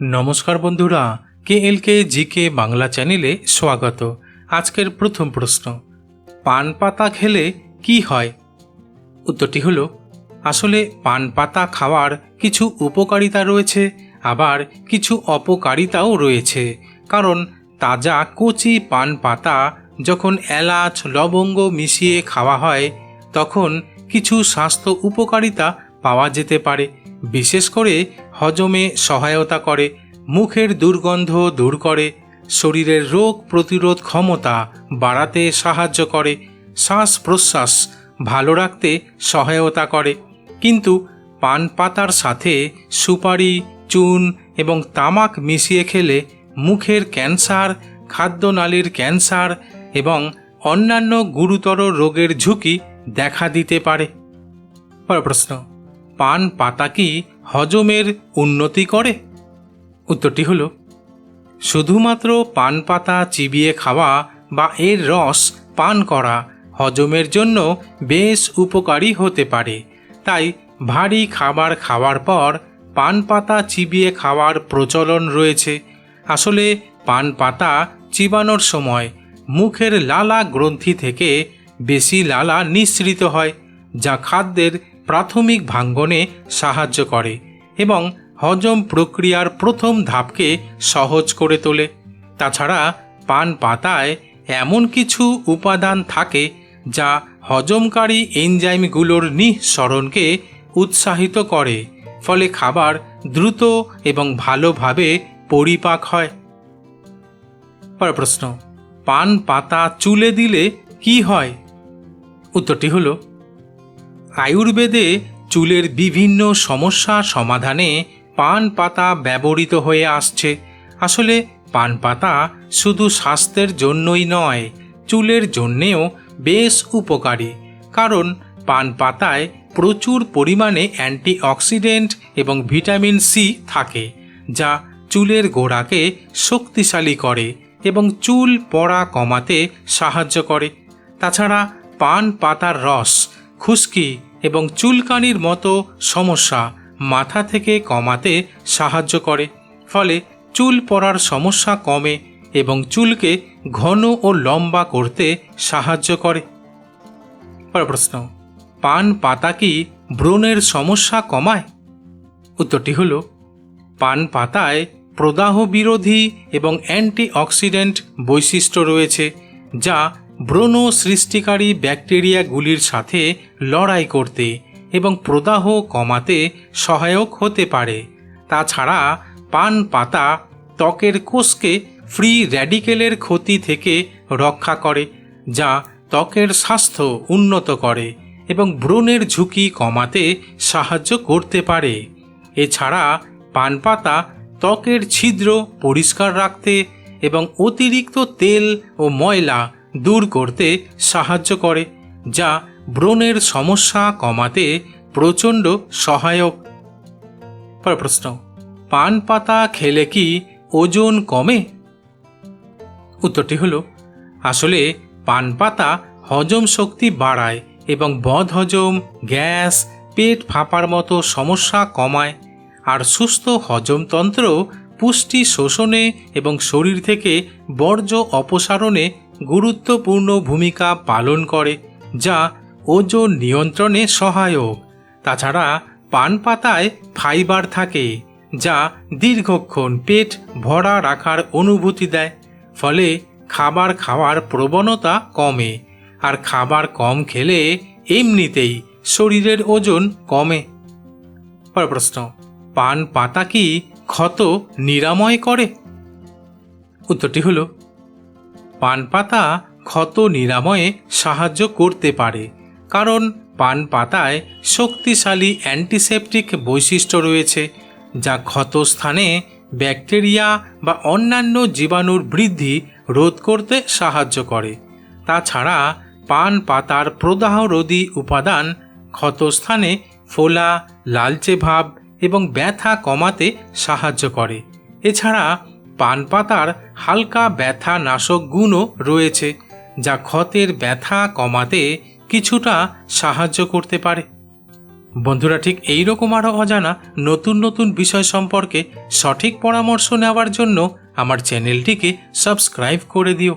নমস্কার বন্ধুরা কে এল কে জি কে বাংলা চ্যানেলে স্বাগত। আজকের প্রথম প্রশ্ন, পান পাতা খেলে কি হয়? উত্তরটি হলো, আসলে পান পাতা খাওয়ার কিছু উপকারিতা রয়েছে, আবার কিছু অপকারিতাও রয়েছে। কারণ তাজা কচি পান পাতা যখন এলাচ, লবঙ্গ মিশিয়ে খাওয়া হয়, তখন কিছু স্বাস্থ্য উপকারিতা পাওয়া যেতে পারে। বিশেষ করে হজমে সহায়তা করে, মুখের দুর্গন্ধ দূর করে, শরীরের রোগ প্রতিরোধ ক্ষমতা বাড়াতে সাহায্য করে, শ্বাস প্রশ্বাস ভালো রাখতে সহায়তা করে। কিন্তু পান পাতার সাথে সুপারি, চুন এবং তামাক মিশিয়ে খেলে মুখের ক্যান্সার, খাদ্যনালীর ক্যান্সার এবং অন্যান্য গুরুতর রোগের ঝুঁকি দেখা দিতে পারে। প্রশ্ন, পান পাতা কি হজমের উন্নতি করে? উত্তরটি হলো, শুধুমাত্র পান পাতা চিবিয়ে খাওয়া বা এর রস পান করা হজমের জন্য বেশ উপকারী হতে পারে। তাই ভারী খাবার খাওয়ার পর পান পাতা চিবিয়ে খাওয়ার প্রচলন রয়েছে। আসলে পান পাতা চিবানোর সময় মুখের লালা গ্রন্থি থেকে বেশি লালা নিঃসৃত হয়, যা খাদ্যের প্রাথমিক ভাঙ্গনে সাহায্য করে এবং হজম প্রক্রিয়ার প্রথম ধাপকে সহজ করে তোলে। তাছাড়া পান পাতায় এমন কিছু উপাদান থাকে যা হজমকারী এনজাইমগুলোর নিঃসরণকে উৎসাহিত করে, ফলে খাবার দ্রুত এবং ভালোভাবে পরিপাক হয়। পরের প্রশ্ন, পান পাতা চুলে দিলে কি হয়? উত্তরটি হলো আয়ুর্বেদে চুলের বিভিন্ন সমস্যা সমাধানে পান পাতা ব্যবহৃত হয়ে আসছে। আসলে পান পাতা শুধু স্বাস্থ্যের জন্যই নয়, চুলের জন্যেও বেশ উপকারী। কারণ পান পাতায় প্রচুর পরিমাণে অ্যান্টিঅক্সিডেন্ট এবং ভিটামিন সি থাকে, যা চুলের গোড়াকে শক্তিশালী করে এবং চুল পড়া কমাতে সাহায্য করে। তাছাড়া পান পাতার রস, খুশকি এবং চুলকানির মতো সমস্যা মাথা থেকে কমাতে সাহায্য করে। ফলে চুল পড়ার সমস্যা কমে এবং চুলকে ঘন ও লম্বা করতে সাহায্য করে। পরের প্রশ্ন, পান পাতা কি ব্রণের সমস্যা কমায়? উত্তরটি হল, পান পাতায় প্রদাহ বিরোধী এবং অ্যান্টিঅক্সিডেন্ট বৈশিষ্ট্য রয়েছে, যা ব্রণ সৃষ্টিকারী ব্যাকটেরিয়াগুলির সাথে লড়াই করতে এবং প্রদাহ কমাতে সহায়ক হতে পারে। তাছাড়া পান পাতা ত্বকের কোষকে ফ্রি র্যাডিকেলের ক্ষতি থেকে রক্ষা করে, যা ত্বকের স্বাস্থ্য উন্নত করে এবং ব্রণের ঝুঁকি কমাতে সাহায্য করতে পারে। এছাড়া পান পাতা ত্বকের ছিদ্র পরিষ্কার রাখতে এবং অতিরিক্ত তেল ও ময়লা দূর করতে সাহায্য করে, যা ব্রণের সমস্যা কমাতে প্রচণ্ড সহায়ক। প্রশ্ন, পান পাতা খেলে কি ওজন কমে? উত্তরটি হলো, আসলে পান পাতা হজম শক্তি বাড়ায় এবং বদহজম গ্যাস পেট ফাঁপার মতো সমস্যা কমায়, আর সুস্থ হজমতন্ত্র পুষ্টি শোষণে এবং শরীর থেকে বর্জ্য অপসারণে গুরুত্বপূর্ণ ভূমিকা পালন করে, যা ওজন নিয়ন্ত্রণে সহায়ক। তাছাড়া পান পাতায় ফাইবার থাকে, যা দীর্ঘক্ষণ পেট ভরা রাখার অনুভূতি দেয়, ফলে খাবার খাওয়ার প্রবণতা কমে। আর খাবার কম খেলে এমনিতেই শরীরের ওজন কমে। পরের প্রশ্ন, পান পাতা কি ক্ষত নিরাময় করে? উত্তরটি হল পান পাতা ক্ষত নিরাময়ে সাহায্য করতে পারে, কারণ পান পাতায় শক্তিশালী অ্যান্টিসেপটিক বৈশিষ্ট্য রয়েছে, যা ক্ষতস্থানে ব্যাকটেরিয়া বা অন্যান্য জীবাণুর বৃদ্ধি রোধ করতে সাহায্য করে। তাছাড়া পান পাতার প্রদাহরোধী উপাদান ক্ষতস্থানে ফোলা, লালচে ভাব এবং ব্যথা কমাতে সাহায্য করে। এছাড়া পান পাতার হালকা ব্যথা নাশক গুণও রয়েছে, যা ক্ষতের ব্যথা কমাতে কিছুটা সাহায্য করতে পারে। বন্ধুরা, ঠিক এই রকম আরও অজানা নতুন নতুন বিষয় সম্পর্কে সঠিক পরামর্শ নেওয়ার জন্য আমার চ্যানেলটিকে সাবস্ক্রাইব করে দিও।